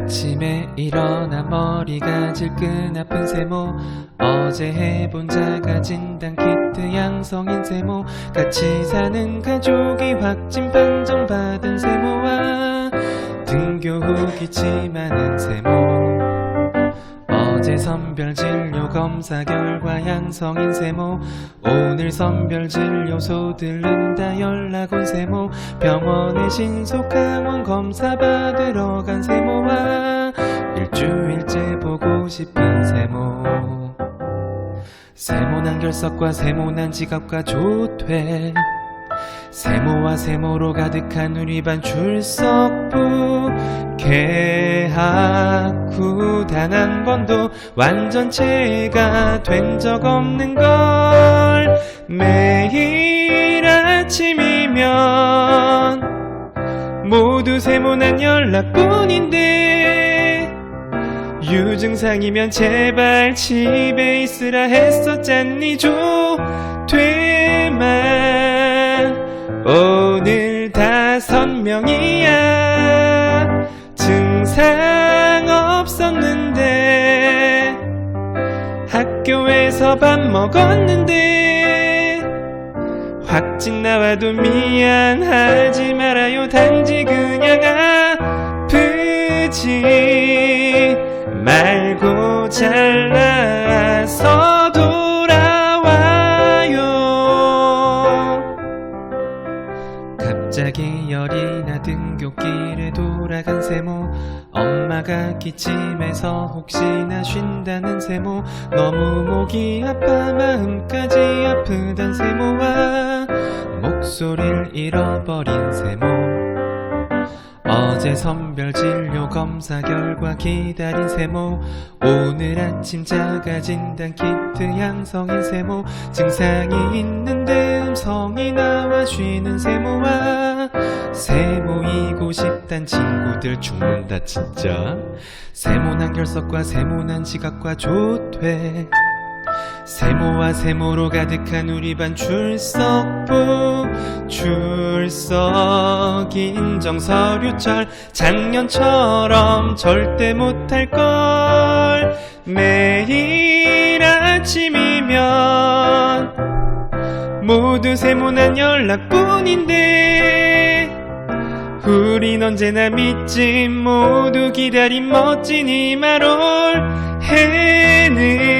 아침에 일어나 머리가 질끈 아픈 세모 어제 해본 자가 진단 키트 양성인 세모 같이 사는 가족이 확진 판정받은 세모와 등교 후 기침하는 세모. 어제 선별 진료 검사 결과 양성인 세모 오늘 선별 진료소 들른다 연락 온 세모 병원에 신속 항원 검사 받으러 간 보고 싶은 세모. 세모난 결석과 세모난 지갑과 조퇴. 세모와 세모로 가득한 우리 반 출석부. 개학 후 단 한 번도 완전체가 된 적 없는 걸 매일 아침이면 모두 세모난 연락뿐인데 유증상이면 제발 집에 있으라 했었잖니 조퇴만 오늘 다섯 명이야. 증상 없었는데 학교에서 밥 먹었는데 확진 나와도 미안하지 말아요. 단지 그냥 아프지 잘나서 돌아와요. 갑자기 열이 나 등굣길에 돌아간 세모. 엄마가 기침해서 혹시나 쉰다는 세모. 너무 목이 아파 마음까지 아프단 세모와 목소리를 잃어버린 세모 어제 선별 진료 검사 결과 기다린 세모. 오늘 아침 자가 진단 키트 양성인 세모. 증상이 있는데 음성이 나와 쉬는 세모와 세모이고 싶단 친구들 죽는다 진짜. 세모난 결석과 세모난 지갑과 조퇴 세모와 세모로 가득한 우리 반 출석부 출석 인정 서류철 작년처럼 절대 못할 걸. 매일 아침이면 모두 세모난 연락뿐인데 우린 언제나 믿지 모두 기다린 멋진 이마롤 해는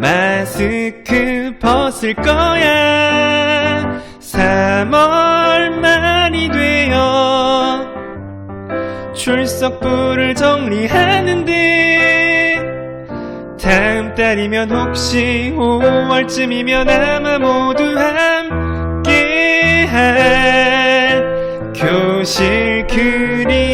마스크 벗을 거야. 3월 말이 되어 출석부를 정리하는데 다음 달이면 혹시 5월쯤이면 아마 모두 함께할 교실 그리며